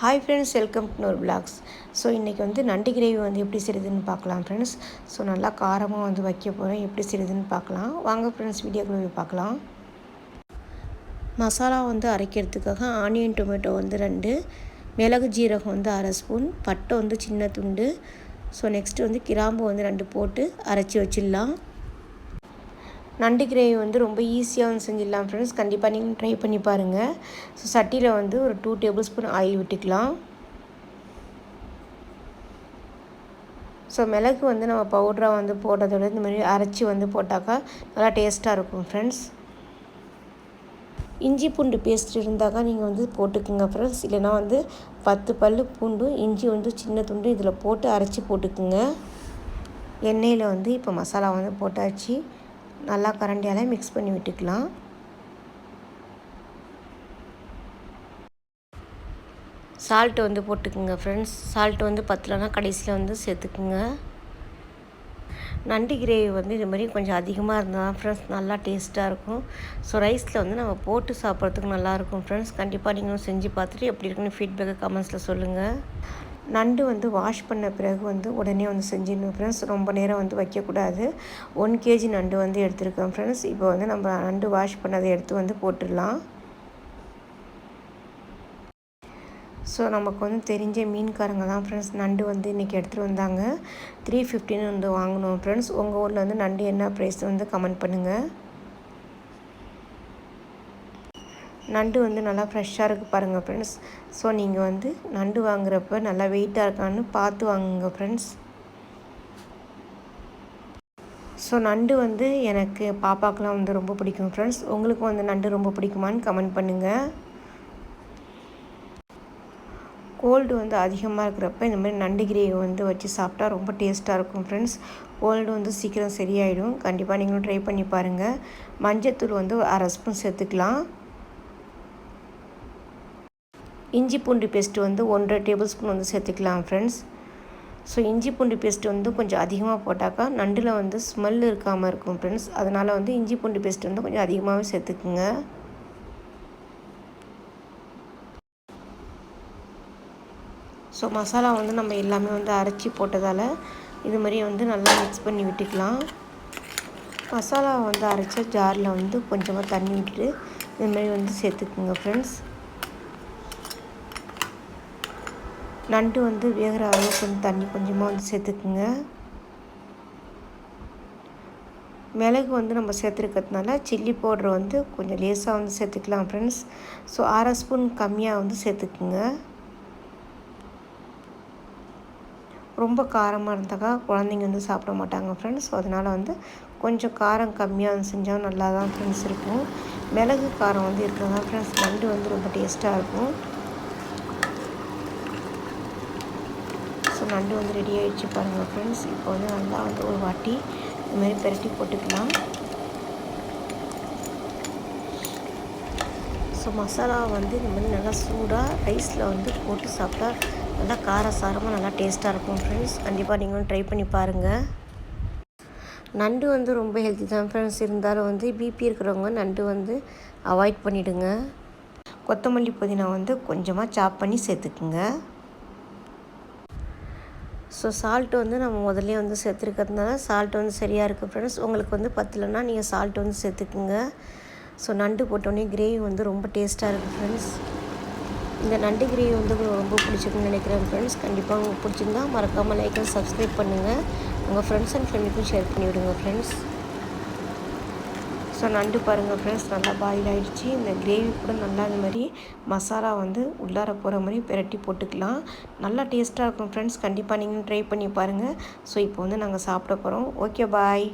Hi friends welcome to Noor blogs so இன்றைக்கி வந்து நண்டு கிரேவி வந்து எப்படி செய்யுதுன்னு பார்க்கலாம் ஃப்ரெண்ட்ஸ் ஸோ நல்லா காரமாக வந்து வைக்க போகிறேன் எப்படி செய்யுதுன்னு பார்க்கலாம். வாங்க ஃப்ரெண்ட்ஸ் வீடியோக்குள்ள போய் பார்க்கலாம். மசாலா வந்து அரைக்கிறதுக்காக ஆனியன் டொமேட்டோ வந்து ரெண்டு. மிளகு ஜீரகம் வந்து அரை ஸ்பூன் பட்டை வந்து சின்ன துண்டு. ஸோ நெக்ஸ்ட்டு வந்து கிராம்பு வந்து ரெண்டு போட்டு அரைச்சி வச்சிடலாம். நண்டு கிரேவி வந்து ரொம்ப ஈஸியாக வந்து செஞ்சிடலாம் ஃப்ரெண்ட்ஸ் கண்டிப்பாக நீங்கள் ட்ரை பண்ணி பாருங்கள் ஸோ சட்டியில் வந்து ஒரு டூ டேபிள் ஸ்பூன் ஆயில் விட்டுக்கலாம். ஸோ மிளகு வந்து நம்ம பவுட்ராக வந்து போடுறதோட இந்த மாதிரி அரைச்சி வந்து போட்டாக்கா நல்லா டேஸ்ட்டாக இருக்கும் ஃப்ரெண்ட்ஸ் இஞ்சி பூண்டு பேஸ்ட் இருந்தாக்கா நீங்கள் வந்து போட்டுக்குங்க ஃப்ரெண்ட்ஸ் இல்லைனா வந்து பத்து பல் பூண்டும் இஞ்சி வந்து சின்ன துண்டு இதில் போட்டு அரைச்சி போட்டுக்குங்க. எண்ணெயில் வந்து இப்போ மசாலா வந்து போட்டாச்சு. நல்லா கரண்டியால் மிக்ஸ் பண்ணி விட்டுக்கலாம். சால்ட்டு வந்து போட்டுக்குங்க ஃப்ரெண்ட்ஸ் சால்ட்டு வந்து பத்தலைன்னா கடைசியில் வந்து சேர்த்துக்குங்க. நண்டு கிரேவி வந்து இது மாதிரி கொஞ்சம் அதிகமாக இருந்தால் தான் ஃப்ரெண்ட்ஸ் நல்லா டேஸ்ட்டாக இருக்கும். ஸோ ரைஸில் வந்து நம்ம போட்டு சாப்பிட்றதுக்கு நல்லாயிருக்கும் ஃப்ரெண்ட்ஸ் கண்டிப்பாக நீங்களும் செஞ்சு பார்த்துட்டு எப்படி இருக்குன்னு ஃபீட்பேக்கை கமெண்ட்ஸில் சொல்லுங்கள் நண்டு வந்து வாஷ் பண்ண பிறகு வந்து உடனே வந்து செஞ்சிடணும் ஃப்ரெண்ட்ஸ் ரொம்ப நேரம் வந்து வைக்கக்கூடாது. ஒன் கேஜி நண்டு வந்து எடுத்துருக்கோம் ஃப்ரெண்ட்ஸ் இப்போ வந்து நம்ம நண்டு வாஷ் பண்ணதை எடுத்து வந்து போட்டுடலாம். ஸோ நமக்கு வந்து தெரிஞ்ச மீன்காரங்க தான் ஃப்ரெண்ட்ஸ் நண்டு வந்து இன்றைக்கி எடுத்துகிட்டு வந்தாங்க. த்ரீ ஃபிஃப்டின்னு வந்து வாங்கினோம் ஃப்ரெண்ட்ஸ் உங்கள் ஊரில் வந்து நண்டு என்ன ப்ரைஸ் வந்து கமெண்ட் பண்ணுங்கள் நண்டு வந்து நல்லா ஃப்ரெஷ்ஷாக இருக்குது பாருங்கள் ஃப்ரெண்ட்ஸ் ஸோ நீங்கள் வந்து நண்டு வாங்குறப்ப நல்லா வெயிட்டாக இருக்கான்னு பார்த்து வாங்குங்க ஃப்ரெண்ட்ஸ் ஸோ நண்டு வந்து எனக்கு பாப்பாக்கெலாம் வந்து ரொம்ப பிடிக்கும் ஃப்ரெண்ட்ஸ் உங்களுக்கும் வந்து நண்டு ரொம்ப பிடிக்குமான்னு கமெண்ட் பண்ணுங்கள் கோல்டு வந்து அதிகமாக இருக்கிறப்ப இந்த மாதிரி நண்டு கிரேவி வந்து வச்சு சாப்பிட்டா ரொம்ப டேஸ்ட்டாக இருக்கும் ஃப்ரெண்ட்ஸ் கோல்டு வந்து சீக்கிரம் சரியாயிடும். கண்டிப்பாக நீங்களும் ட்ரை பண்ணி பாருங்கள் மஞ்சத்தூள் வந்து அரை ஸ்பூன் சேர்த்துக்கலாம். இஞ்சி பூண்டு பேஸ்ட்டு வந்து ஒன்றரை டேபிள் ஸ்பூன் வந்து சேர்த்துக்கலாம் ஃப்ரெண்ட்ஸ் ஸோ இஞ்சி பூண்டு பேஸ்ட்டு வந்து கொஞ்சம் அதிகமாக போட்டாக்கா நண்டில் வந்து ஸ்மெல் இருக்காமல் இருக்கும் ஃப்ரெண்ட்ஸ் அதனால் வந்து இஞ்சி பூண்டு பேஸ்ட் வந்து கொஞ்சம் அதிகமாகவே சேர்த்துக்குங்க. ஸோ மசாலா வந்து நம்ம எல்லாமே வந்து அரைச்சி போட்டதால் இது மாதிரி வந்து நல்லா மிக்ஸ் பண்ணி விட்டுக்கலாம். மசாலா வந்து அரைச்ச ஜாரில் வந்து கொஞ்சமாக தண்ணி விட்டுட்டு இதுமாரி வந்து சேர்த்துக்குங்க ஃப்ரெண்ட்ஸ் நண்டு வந்து வேகிற அளவுக்கு கொஞ்சம் தண்ணி கொஞ்சமாக வந்து சேர்த்துக்குங்க. மிளகு வந்து நம்ம சேர்த்துருக்கிறதுனால சில்லி பவுட்ரு வந்து கொஞ்சம் லேசாக வந்து சேர்த்துக்கலாம் ஃப்ரெண்ட்ஸ் ஸோ அரை ஸ்பூன் கம்மியாக வந்து சேர்த்துக்குங்க. ரொம்ப காரமாக இருந்தாக்கா குழந்தைங்க வந்து சாப்பிட மாட்டாங்க ஃப்ரெண்ட்ஸ் ஸோ அதனால் வந்து கொஞ்சம் காரம் கம்மியாக வந்து செஞ்சால் நல்லா தான் ஃப்ரெண்ட்ஸ் இருக்கும். மிளகு காரம் வந்து இருக்கிறதா ஃப்ரெண்ட்ஸ் நண்டு வந்து ரொம்ப டேஸ்ட்டாக இருக்கும் ஸோ நண்டு வந்து ரெடி ஆகிடுச்சு பாருங்கள் ஃப்ரெண்ட்ஸ் இப்போ வந்து நல்லா வந்து ஒரு வாட்டி இது மாதிரி பெரட்டி போட்டுக்கலாம். ஸோ மசாலா வந்து இந்த மாதிரி நல்லா சூடாக ரைஸில் வந்து போட்டு சாப்பிட்டா நல்லா காரசாரமாக நல்லா டேஸ்ட்டாக இருக்கும் ஃப்ரெண்ட்ஸ் கண்டிப்பாக நீங்களும் ட்ரை பண்ணி பாருங்கள் நண்டு வந்து ரொம்ப ஹெல்த்தி தான் ஃப்ரெண்ட்ஸ் இருந்தாலும் வந்து பிபி இருக்கிறவங்க நண்டு வந்து அவாய்ட் பண்ணிவிடுங்க கொத்தமல்லி புதினா வந்து கொஞ்சமாக சாப் பண்ணி சேர்த்துக்குங்க. ஸோ சால்ட்டு வந்து நம்ம முதல்ல வந்து சேர்த்துருக்கிறதுனால சால்ட் வந்து சரியாக இருக்குது ஃப்ரெண்ட்ஸ் உங்களுக்கு வந்து பத்தலைன்னா நீங்கள் சால்ட் வந்து சேர்த்துக்குங்க. ஸோ நண்டு போட்டோடனே கிரேவி வந்து ரொம்ப டேஸ்ட்டாக இருக்குது ஃப்ரெண்ட்ஸ் இந்த நண்டு கிரேவி வந்து ரொம்ப பிடிச்சிருக்குன்னு நினைக்கிறேன் ஃப்ரெண்ட்ஸ் கண்டிப்பாக உங்களுக்கு பிடிச்சிருந்தா மறக்காமல் லைக் அண்ட் சப்ஸ்கிரைப் பண்ணுங்கள் உங்கள் ஃப்ரெண்ட்ஸ் அண்ட் ஃபேமிலிக்கும் ஷேர் பண்ணிவிடுங்க ஃப்ரெண்ட்ஸ் ஸோ நண்டு பாருங்கள் ஃப்ரெண்ட்ஸ் நல்லா பாயில் ஆகிடுச்சு இந்த கிரேவி கூட நல்லா இந்த மாதிரி மசாலா வந்து உள்ளார போகிற மாதிரி பெரட்டி போட்டுக்கலாம். நல்லா டேஸ்ட்டாக இருக்கும் ஃப்ரெண்ட்ஸ் கண்டிப்பாக நீங்கள் ட்ரை பண்ணி பாருங்கள் ஸோ இப்போ வந்து நாங்கள் சாப்பிட போகிறோம் ஓகே பாய்